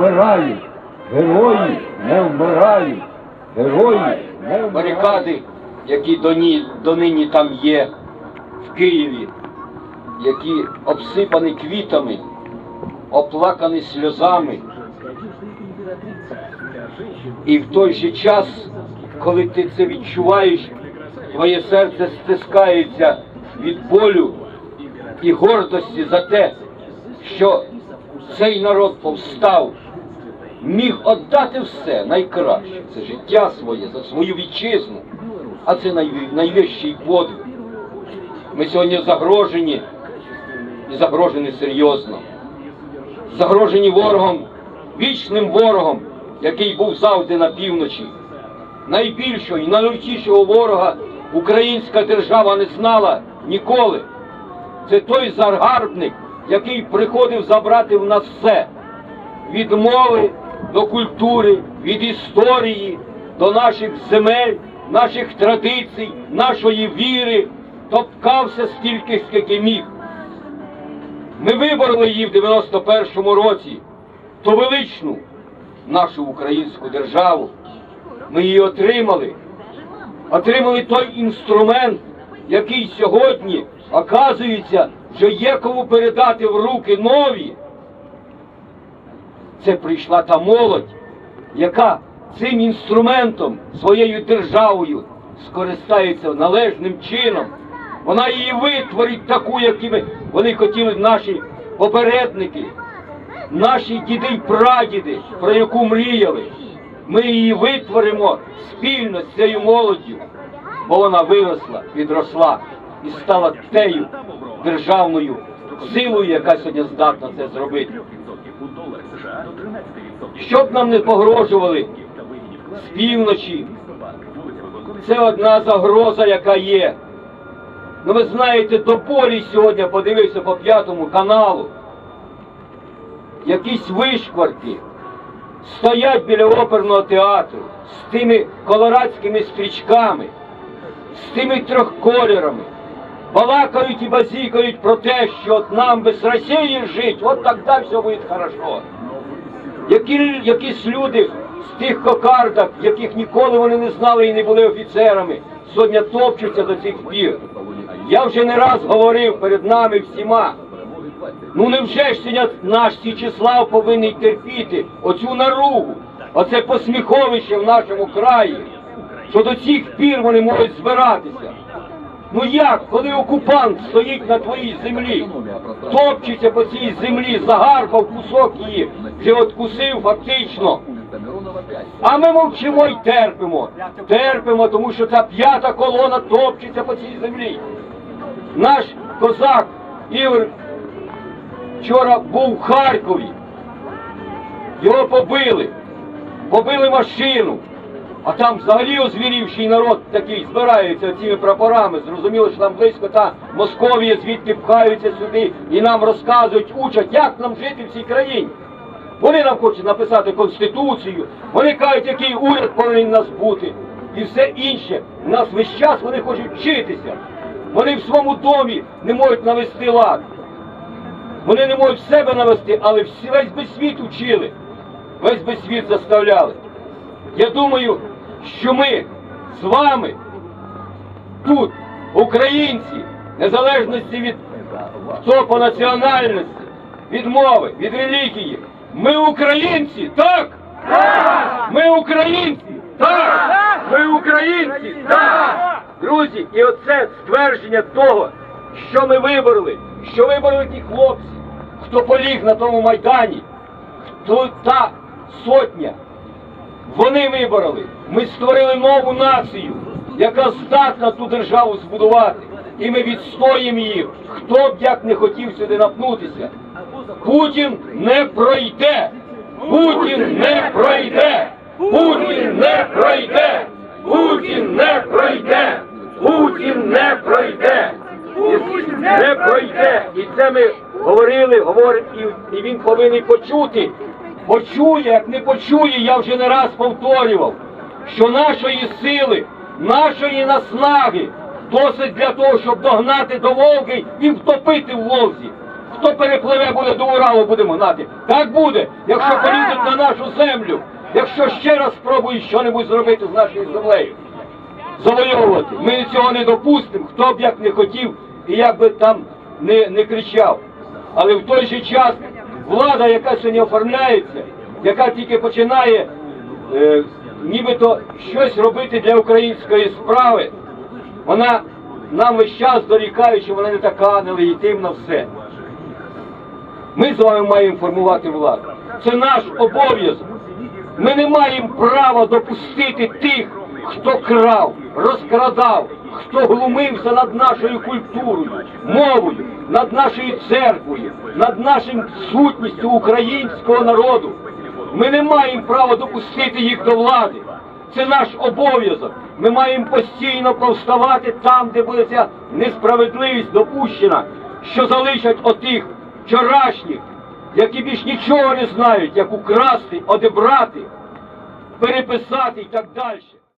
вмирають. Герої не вмирають. Герої не вмирають. барикади, які доні, донині там є в Києві, які обсипані квітами, оплакані сльозами. І в той же час, коли ти це відчуваєш, твоє серце стискається від болю і гордості за те, що цей народ повстав, міг віддати все найкраще, це життя своє, за свою вітчизну, а це найвищий подвиг. Ми сьогодні загрожені і загрожені серйозно. Загрожені ворогом, вічним ворогом, який був завжди на півночі. Найбільшого і найлютішого ворога українська держава не знала ніколи. Це той загарбник, який приходив забрати в нас все від мови до культури, від історії до наших земель, наших традицій, нашої віри, топкався стільки, скільки міг. Ми вибороли її в 91-му році, ту величну нашу українську державу. Ми її отримали. Отримали той інструмент, який сьогодні, оказується, вже є кому передати в руки нові. Це прийшла та молодь, яка цим інструментом, своєю державою скористається належним чином. Вона її витворить таку, якими вони хотіли наші попередники, наші діди й прадіди, про яку мріяли. Ми її витворимо спільно з цією молоддю, бо вона виросла, підросла і стала тею державною силою, яка сьогодні здатна це зробити. Щоб нам не погрожували з півночі, це одна загроза, яка є. Ну ви знаєте, до полі сьогодні подивився по п'ятому каналу. Якісь вишкварки стоять біля оперного театру з тими колорадськими стрічками, з тими трьохкольорами. Балакають і базікають про те, що от нам без Росії жить, от тоді все буде хорошо. Які, якісь люди з тих кокардах, яких ніколи вони не знали і не були офіцерами, сьогодні топчуться до цих пір. Я вже не раз говорив перед нами всіма. Ну невже ж сьогодні наш Січеслав повинен терпіти оцю наругу, оце посміховище в нашому краї, що до цих пір вони можуть збиратися. Ну як, коли окупант стоїть на твоїй землі, топчеться по цій землі, загарбав кусок її, вже откусив фактично. А ми мовчимо й терпимо. Терпимо, тому що ця п'ята колона топчеться по цій землі. Наш козак Ігор вчора був в Харкові. Його побили, побили машину. А там взагалі озвірівший народ такий збирається цими прапорами. Зрозуміло, що там близько та Московія, звідки пхаються сюди і нам розказують, учать, як нам жити в цій країні. Вони нам хочуть написати конституцію, вони кажуть, який уряд повинен нас бути. І все інше. У нас весь час вони хочуть вчитися. Вони в своєму домі не можуть навести лад. Вони не можуть себе навести, але всі- весь би світ учили, весь би світ заставляли. Я думаю, що ми з вами тут, українці, незалежності від хто по національності, від мови, від релігії, ми українці, так? Ми українці, Так! Ми українці! Так! Друзі, і оце ствердження того, що ми вибороли, що вибороли ті хлопці, хто поліг на тому майдані, хто та сотня. Вони вибороли. Ми створили нову націю, яка здатна ту державу збудувати. І ми відстоїмо їх. Хто б як не хотів сюди напнутися. Путін не пройде! Путін не пройде! Путін не пройде! Путін не пройде! Путін не пройде! І Не пройде! І це ми говорили, говоримо, і він повинен почути. Почує, як не почує, я вже не раз повторював, що нашої сили, нашої наснаги досить для того, щоб догнати до Волги і втопити в Волзі. Хто перепливе буде до Уралу, будемо гнати. Так буде, якщо полізуть на нашу землю, якщо ще раз спробують щось зробити з нашою землею. Завойовувати. Ми цього не допустимо, хто б як не хотів і як би там не, не кричав. Але в той же час влада, яка сьогодні оформляється, яка тільки починає е, нібито щось робити для української справи, вона нам весь час дорікає, що вона не така нелегітимна все. Ми з вами маємо формувати владу. Це наш обов'язок. Ми не маємо права допустити тих, хто крав, розкрадав, хто глумився над нашою культурою, мовою, над нашою церквою, над нашим сутністю українського народу. Ми не маємо права допустити їх до влади. Це наш обов'язок. Ми маємо постійно повставати там, де буде ця несправедливість допущена, що залишать отих вчорашніх, які більш нічого не знають, як украсти, одебрати, переписати і так далі.